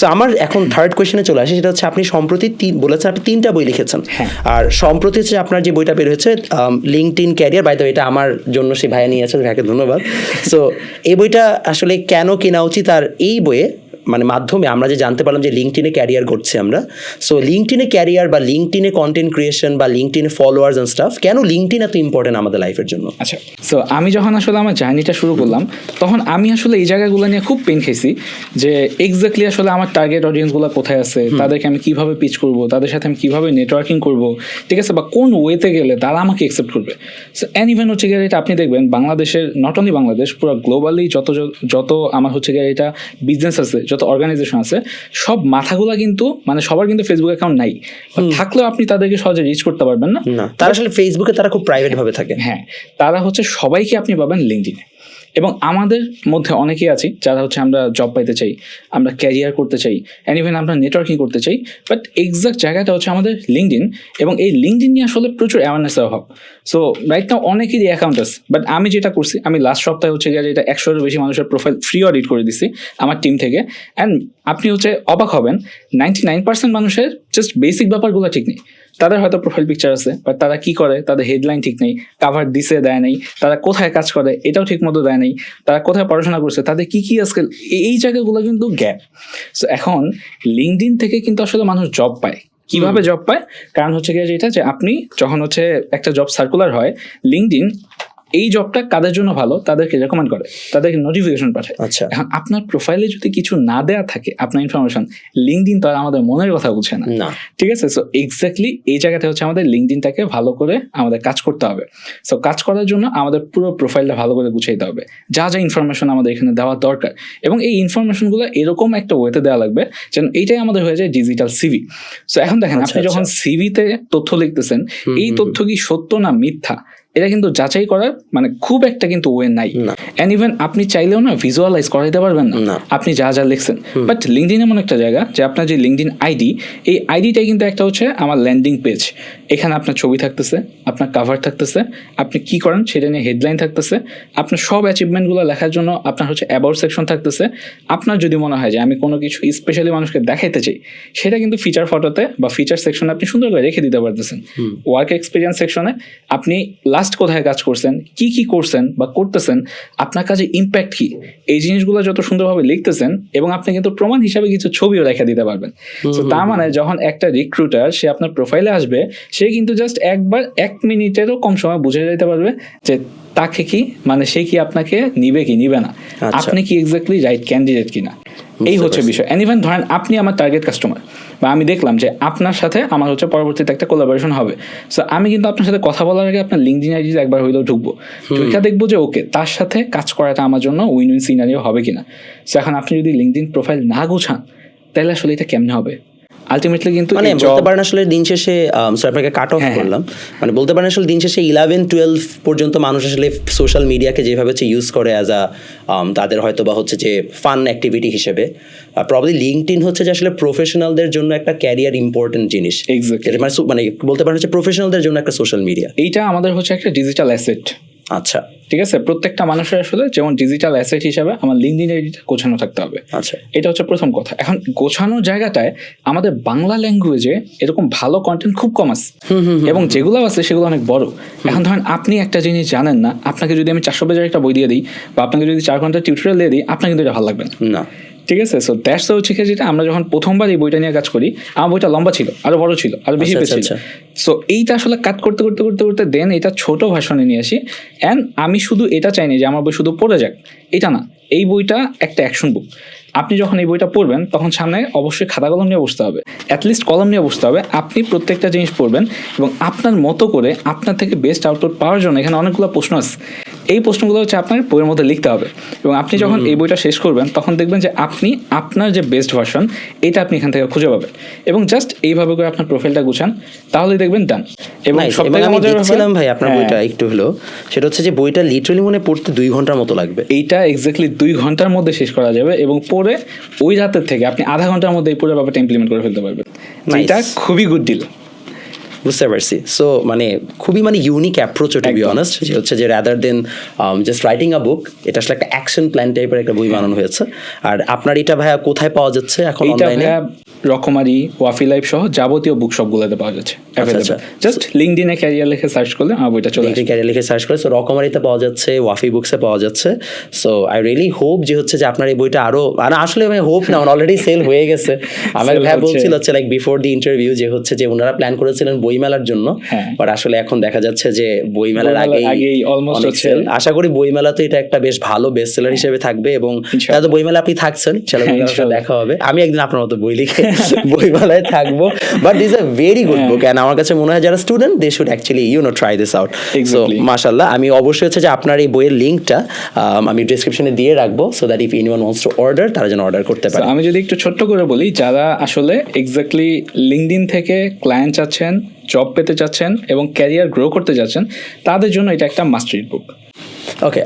So আমার এখন third কোয়েশনে চলে আসে সেটা হচ্ছে আপনি সম্প্রতি তিন বলেছেন আপনি তিনটা বই লিখেছেন হ্যাঁ। আর সম্প্রতি হচ্ছে আপনার যে বইটা বের হয়েছে লিঙ্কড ইন ক্যারিয়ার বাইদ এটা আমার জন্য সে ভাইয়া নিয়ে আছে ভাইয়াকে ধন্যবাদ সো এই বইটা আসলে কেন কেনা উচিত আর এই বইয়ে মানে মাধ্যমে আমরা যে জানতে পারলাম যে লিঙ্কটিনে ক্যারিয়ার করছি আমরা সো লিঙ্কটিনে ক্যারিয়ার বা লিঙ্কটিনে কন্টেন্ট ক্রিয়েশন বা লিঙ্কটিনে ফলোয়ার্স অ্যান্ড স্টাফ কেন লিঙ্কটিন এত ইম্পর্টেন্ট আমাদের লাইফের জন্য? আচ্ছা সো আমি যখন আসলে আমার জার্নিটা শুরু করলাম তখন আমি আসলে এই জায়গাগুলো নিয়ে খুব পেন খেয়েছি যে এক্স্যাক্টলি আসলে আমার টার্গেট অডিয়েন্সগুলো কোথায় আছে তাদেরকে আমি কীভাবে পিচ করব তাদের সাথে আমি কীভাবে নেটওয়ার্কিং করব ঠিক আছে বা কোন ওয়েতে গেলে তারা আমাকে একসেপ্ট করবে। সো অ্যান ইভেন হচ্ছে গিয়ে এটা আপনি দেখবেন বাংলাদেশের নট অনলি বাংলাদেশ পুরো গ্লোবালি যত যত আমার হচ্ছে গিয়ে এটা বিজনেস আছে যত অর্গানাইজেশন আছে সব মাথাগুলা কিন্তু মানে সবার কিন্তু ফেসবুক অ্যাকাউন্ট নাই। থাকলেও আপনি তাদেরকে সহজে রিচ করতে পারবেন না। তারা আসলে ফেসবুকে তারা খুব প্রাইভেট ভাবে থাকে। হ্যাঁ তারা হচ্ছে সবাইকে আপনি পাবেন লিঙ্কডিনে এবং আমাদের মধ্যে অনেকেই আছি যারা হচ্ছে আমরা জব পাইতে চাই, আমরা ক্যারিয়ার করতে চাই অ্যান্ড ইভেন আমরা নেটওয়ার্কিং করতে চাই বাট এক্সাক্ট জায়গাটা হচ্ছে আমাদের লিঙ্কডিন এবং এই লিঙ্কডিন নিয়ে আসলে প্রচুর অ্যাওয়ারনেসের অভাব সো রাইট নাও অনেকেরই অ্যাকাউন্ট আছে বাট আমি যেটা করছি, আমি লাস্ট সপ্তাহে হচ্ছে গিয়ে যেটা একশোরও বেশি মানুষের প্রোফাইল ফ্রি অডিট করে দিছি, আমার টিম থেকে অ্যান্ড আপনি হচ্ছে অবাক হবেন নাইনটি নাইন পার্সেন্ট মানুষের জাস্ট বেসিক ব্যাপারগুলো ঠিক নেই। তাদের হয়তো প্রোফাইল পিকচার আছে বাট তারা কি করে? তাদের হেডলাইন ঠিক নেই কাভার দিছে দেয় নেই তারা কোথায় কাজ করে এটাও ঠিক মতো দেয় নেই তারা কোথায় পড়াশোনা করছে তাদের কি কি স্কিল এই জায়গাগুলো কিন্তু গ্যাপ সো এখন লিঙ্কডিন থেকে কিন্তু আসলে মানুষ জব পায়। কীভাবে জব পায়? কারণ হচ্ছে গিয়ে যেটা যে আপনি যখন হচ্ছে একটা জব সার্কুলার হয় লিঙ্কডিন এই জবটা কাদের জন্য ভালো? তাদেরকে রেকমেন্ড করে তাদেরকে নোটিফিকেশন পাঠায়। আচ্ছা। এখন আপনার প্রোফাইলে যদি কিছু না দেয়া থাকে আপনার ইনফরমেশন লিঙ্কডিন তো আর আমাদের মনের কথা বুঝে না। ঠিক আছে? সো এক্স্যাক্টলি এই জায়গাতে হচ্ছে আমাদের লিঙ্কডিনটাকে ভালো করে আমাদের কাজ করতে হবে। সো কাজ করার জন্য আমাদের পুরো প্রোফাইলটা ভালো করে গুছাইতে হবে। যা যা ইনফরমেশন আমাদের এখানে দেওয়া দরকার। এবং এই ইনফরমেশনগুলো এরকম একটা ওয়েতে দেওয়া লাগবে যেন এইটাই আমাদের হয়ে যায় ডিজিটাল সিভি সো এখন দেখেন আচ্ছা, আপনি যখন সিভিতে তথ্য লিখতেছেন এই তথ্য কি সত্য না মিথ্যা? এটা কিন্তু যাচাই করার মানে খুব একটা কিন্তু ওয়ে নাই। অ্যান্ড ইভেন আপনি চাইলেও না ভিজুয়ালাইজ করাইতে পারবেন না। আপনি যা যা লিখছেন। বাট লিঙ্কডিন এমন একটা জায়গা যে আপনার যে লিঙ্কডিন আইডি এই আইডিটাই কিন্তু একটা হচ্ছে আমার ল্যান্ডিং পেজ এখানে আপনার ছবি থাকতেছে আপনার কাভার থাকতেছে আপনি কি করেন সেটা নিয়ে হেডলাইন থাকতেছে আপনার সব অ্যাচিভমেন্টগুলো লেখার জন্য আপনার হচ্ছে অ্যাবাউট সেকশন থাকতেছে। আপনার যদি মনে হয় যে আমি কোনো কিছু স্পেশালি মানুষকে দেখাইতে চাই সেটা কিন্তু ফিচার ফটোতে বা ফিচার সেকশনে আপনি সুন্দর করে রেখে দিতে পারতেছেন। ওয়ার্ক এক্সপিরিয়েন্স সেকশনে আপনি লাস্ট কোথায় কাজ করছেন কি কি করছেন বা করতেছেন আপনার কাজে ইম্প্যাক্ট কি এই জিনিসগুলো যত সুন্দরভাবে লিখতেছেন এবং আপনি কিন্তু প্রমাণ হিসাবে কিছু ছবিও রেখে দিতে পারবেন। তো তার মানে যখন একটা রিক্রুটার সে আপনার প্রোফাইলে আসবে সে কিন্তু জাস্ট একবার এক মিনিটেরও কম সময় বুঝে যেতে পারবে যে তাকে কি মানে সে কি আপনাকে নিবে কি নিবে না। আচ্ছা। আপনি কি এক্স্যাক্টলি রাইট ক্যান্ডিডেট কিনা? এই হচ্ছে বিষয়। অ্যান্ড ইভেন ধরেন আপনি আমার টার্গেট কাস্টমার বা আমি দেখলাম যে আপনার সাথে আমার হচ্ছে পরবর্তীতে একটা কোলাবোরেশন হবে। সো আমি কিন্তু আপনার সাথে কথা বলার আগে আপনার লিঙ্কডিন আইডি একবার হইলেও ঢুকবো। ঢুকা দেখব যে ওকে তার সাথে কাজ করাটা আমার জন্য উইন উইন সিনারিও হবে কিনা। সো এখন আপনি যদি লিঙ্কডিন প্রোফাইল না গোছান তাহলে আসলে এটা কেমনে হবে? আলটিমেটলি কিন্তু মানে বলতে পারেন আসলে দিন শেষে সরি আপনাকে কাট অফ হ্যাঁ, হ্যাঁ। করলাম। মানে বলতে পারেন আসলে দিন শেষে ইলেভেন টুয়েলভ পর্যন্ত মানুষ আসলে সোশ্যাল মিডিয়াকে যেভাবে হচ্ছে ইউজ করে অ্যাজ আ তাদের হয়তো বা হচ্ছে যে ফান অ্যাক্টিভিটি হিসেবে প্রবলি লিঙ্কড ইন হচ্ছে যে আসলে প্রফেশনালদের জন্য একটা ক্যারিয়ার ইম্পর্টেন্ট জিনিস। মানে মানে বলতে পারেন হচ্ছে প্রফেশনালদের জন্য একটা সোশ্যাল মিডিয়া এইটা আমাদের হচ্ছে একটা ডিজিটাল অ্যাসেট আচ্ছা। ঠিক আছে? প্রত্যেকটা মানুষের আসলে যেমন ডিজিটাল অ্যাসেট হিসাবে আমার লিঙ্কডিন আইডিটা গোছানো থাকতে হবে। আচ্ছা। এটা হচ্ছে প্রথম কথা। এখন গোছানো জায়গাটায় আমাদের বাংলা ল্যাঙ্গুয়েজে এরকম ভালো কন্টেন্ট খুব কম আছে। এবং যেগুলো আছে সেগুলো অনেক বড়। এখন ধরেন আপনি একটা জিনিস জানেন না আপনাকে যদি আমি চারশো পেজের একটা বই দিয়ে দিই বা আপনাকে যদি চার ঘণ্টা টিউটোরিয়াল দিয়ে দিই আপনার কিন্তু এটা ভালো লাগবে না। না। ঠিক আছে? সো দ্যাটস হচ্ছে কি যেটা আমরা যখন প্রথমবার এই বইটা নিয়ে কাজ করি আমার বইটা লম্বা ছিল আরও বড় ছিল আরও বেশি আচ্ছা, ছিল আচ্ছা, সো এইটা আসলে কাট করতে করতে করতে করতে দেন এটা ছোট ভাষণে নিয়ে আসি। অ্যান্ড আমি শুধু এটা চাইনি যে আমার বই শুধু পড়ে যাক। এটা না এই বইটা একটা অ্যাকশন বুক আপনি যখন এই বইটা পড়বেন তখন সামনে অবশ্যই খাতা কলম নিয়ে বসতে হবে। অ্যাটলিস্ট কলম নিয়ে বসতে হবে। আপনি প্রত্যেকটা জিনিস পড়বেন এবং আপনার মতো করে আপনার থেকে বেস্ট আউটপুট পাওয়ার জন্য এখানে অনেকগুলো প্রশ্ন আছে। এই প্রশ্নগুলো হচ্ছে আপনার বইয়ের মধ্যে লিখতে হবে। এবং আপনি যখন এই বইটা শেষ করবেন তখন দেখবেন যে আপনি আপনার যে বেস্ট ভার্সন এটা আপনি এখান থেকে খুঁজে পাবেন। এবং জাস্ট এইভাবে করে আপনার প্রোফাইলটা গুছান তাহলেই দেখবেন ডান এবং Nice. সব এবং থেকে আমি মজার দেখছিলাম ভাই আপনার হ্যাঁ, বইটা একটু হলো সেটা হচ্ছে যে বইটা লিটারালি মনে পড়তে দুই ঘণ্টার মতো লাগবে। এইটা এক্স্যাক্টলি দুই ঘণ্টার মধ্যে শেষ করা যাবে এবং পরে ওই রাতের থেকে আপনি আধা ঘণ্টার মধ্যে এই পুরো ব্যাপারটা ইমপ্লিমেন্ট করে ফেলতে পারবেন। এটা খুবই গুড ডিল বুঝতে পারছি। সো মানে খুবই মানে unique approach to be honest যে হচ্ছে যে rather than just writing a book এটা আসলে একটা অ্যাকশন প্ল্যান টাইপের একটা বই বানানো হয়েছে। আর আপনার এটা ভাইয়া কোথায় পাওয়া যাচ্ছে এখন অনলাইনে রকমারি ওয়াফি লাইফ সহ যাবতীয় বুক সবগুলোতে পাওয়া যাচ্ছে। জাস্ট লিঙ্কডিনে ক্যারিয়ার লিখে সার্চ করলে আমার বইটা চলে আসবে ক্যারিয়ার লিখে সার্চ করে সো রকমারিতে পাওয়া যাচ্ছে ওয়াফি বুকসে পাওয়া যাচ্ছে সো আই রিয়েলি হোপ যে হচ্ছে যে আপনার এই বইটা আরও মানে আসলে আমি হোপ না অলরেডি সেল হয়ে গেছে আমার ভাই বলছিল হচ্ছে লাইক বিফোর দি ইন্টারভিউ যে হচ্ছে যে ওনারা প্ল্যান করেছিলেন বই মেলার জন্য হ্যাঁ। বাট আসলে এখন দেখা যাচ্ছে যে বই মেলার বইমেলার আগেই almost হচ্ছে। আশা করি বই মেলাতে এটা একটা বেশ ভালো বেস্ট সেলার হিসেবে থাকবে এবং। তাহলে বই মেলা আপনি থাকছেন চলো ইনশাআল্লাহ। দেখা হবে আমি একদিন আপনার মতো বই লিখে বই মেলায় থাকব but this a very good book and আমার কাছে মনে হয় যারা student they should actually you know try this out so. মাশাল্লাহ আমি অবশ্যই হচ্ছে যে আপনার এই বইয়ের লিঙ্কটা আমি ডিসক্রিপশনে দিয়ে রাখব so that if anyone wants to order তারা যেন অর্ডার করতে পারে। আমি যদি একটু ছোট্ট করে বলি যারা আসলে এক্স্যাক্টলি লিঙ্কডিন থেকে ক্লায়েন্ট চাচ্ছেন জব পেতে চাচ্ছেন এবং ক্যারিয়ার গ্রো করতে চাচ্ছেন তাদের জন্য এটা একটা মাস্ট রিড বুক ওকে